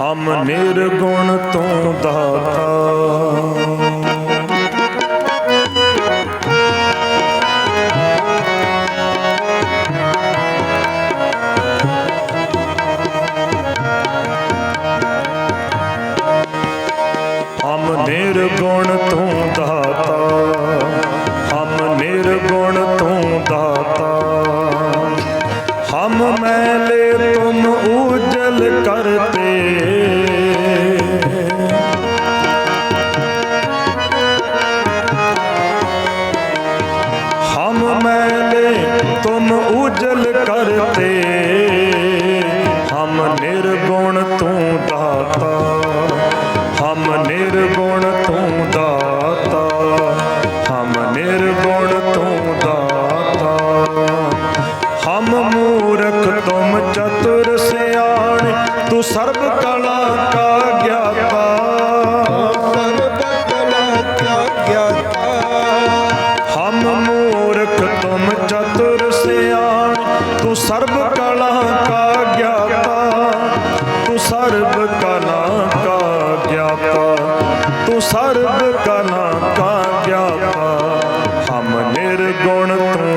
ਹਮ ਨਿਰਗੁਣ ਤੋਂ ਦਾਤਾ। ਗੁਣ ਤੂੰ ਦਾਤਾ। ਹਮ ਨਿਰਗੁਣ ਤੂੰ ਦਾਤਾ। ਉਜਲ ਕਰਤੇ। ਹਮ ਨਿਰਗੁਣ ਤੂੰ ਦਾਤਾ। ਹਮ ਨਿਰਗੁਣ ਤੂੰ ਦਾਤਾ। ਹਮ ਨਿਰਗੁਣ ਤੂੰ ਦਾਤਾ। ਹਮ ਮੂਰਖ ਤੁਮ ਚਤੁਰ ਸਿਆਣੇ, ਤੂੰ ਸਰਬ ਕਲਾ ਕਾ ਗਿਆ gonna throw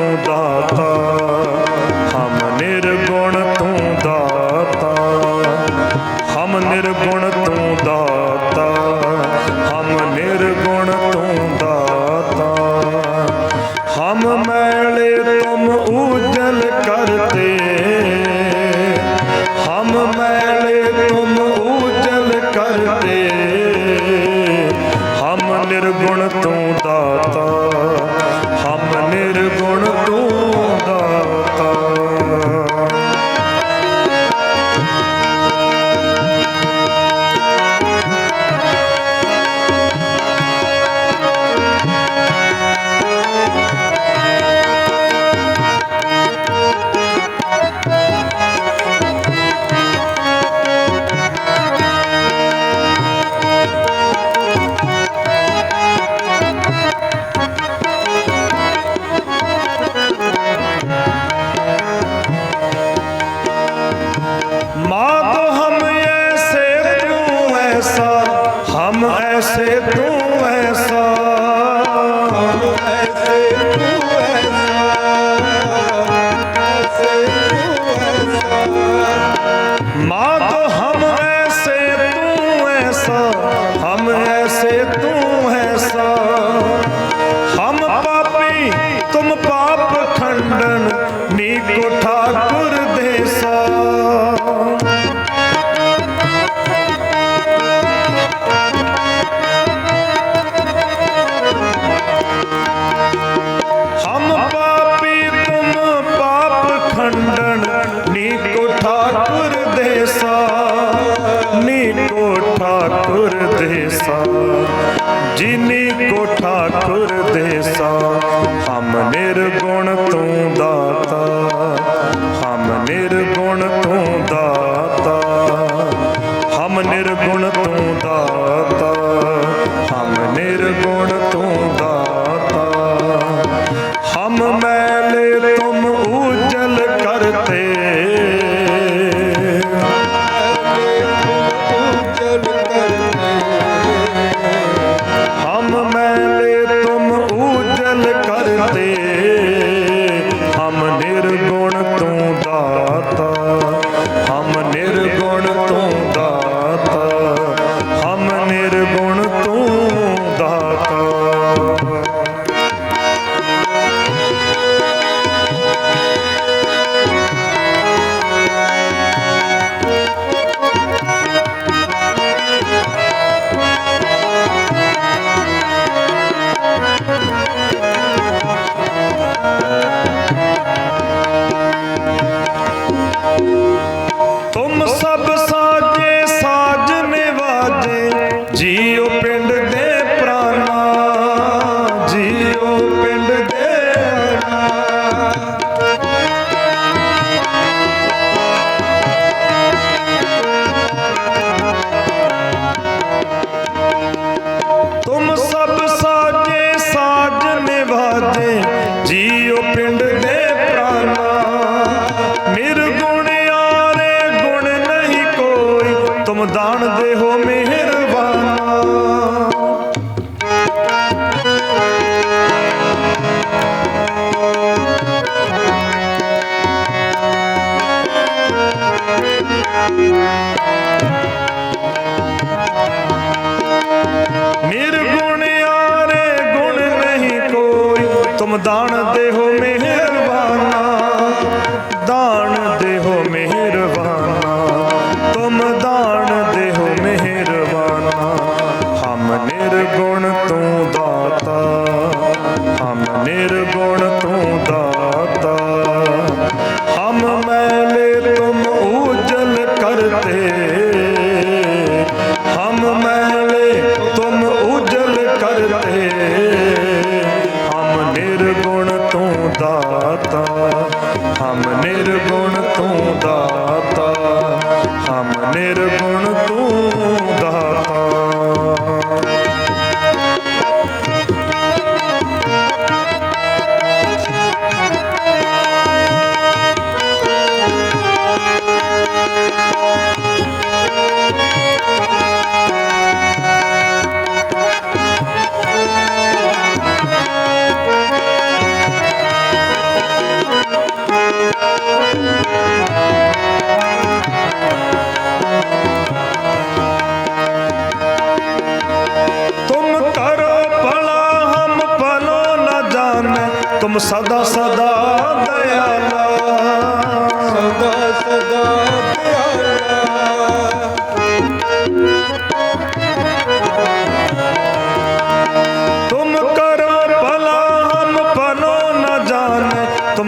அம்மா गुण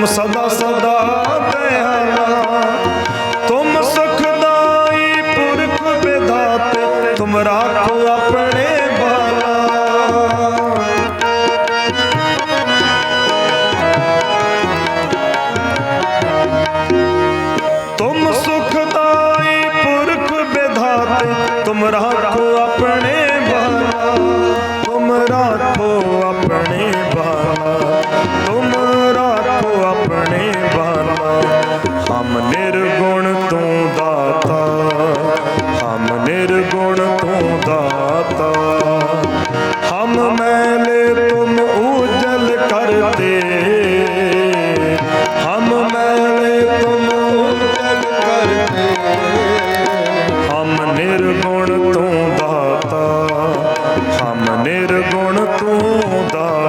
Vamos saudar ਨਿਰਗੁਣ ਤੂੰ ਦਾ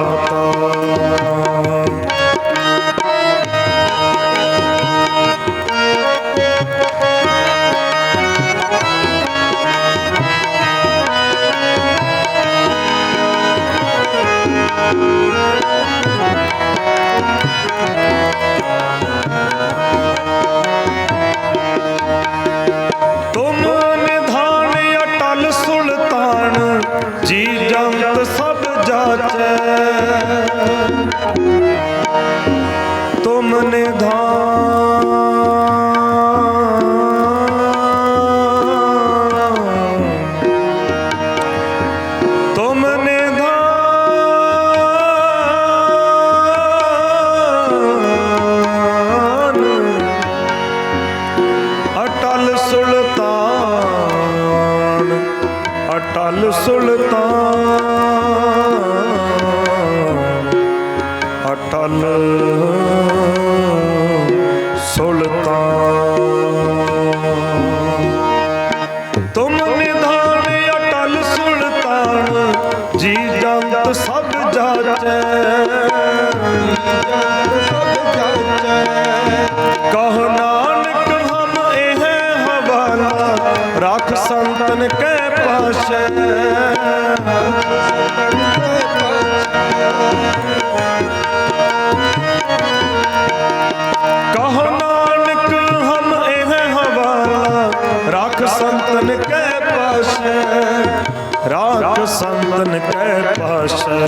ਪਾਸ਼ੈ। ਰਾਖ ਸੰਤਨ ਕੈ ਪਾਸ਼ੈ।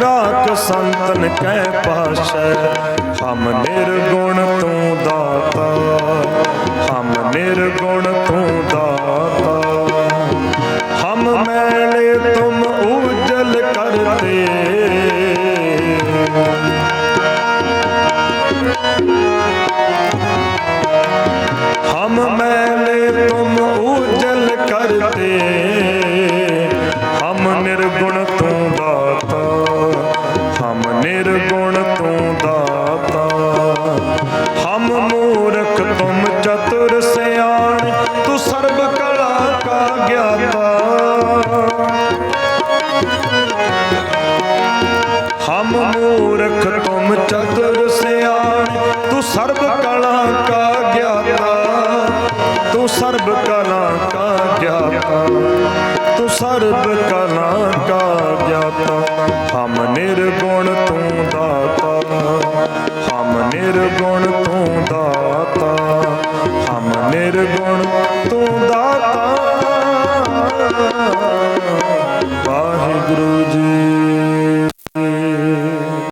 ਰਾਖ ਸੰਤਨ ਕੈ ਪਾਸ਼ੈ। ਹਮ ਨਿਰਗੁਣ ਤੂੰ ਦਾਤਾ। ਹਮ ਨਿਰਗੁਣ ਤੂੰ ਦਾਤਾ। ਸਰਬ ਕਲਾ ਕਾ ਗਿਆਤਾ, ਤੂੰ ਸਰਬ ਕਲਾ ਕਾ ਗਿਆਤਾ, ਤੂੰ ਸਰਬ ਕਲਾ ਕਾ ਗਿਆਤਾ। ਹਮ ਨਿਰਗੁਣ ਤੂੰ ਦਾਤਾ, ਹਮ ਨਿਰਗੁਣ ਤੂੰ ਦਾਤਾ, ਹਮ ਨਿਰਗੁਣ ਤੂੰ ਦਾਤਾ। ਵਾਹਿਗੁਰੂ ਜੀ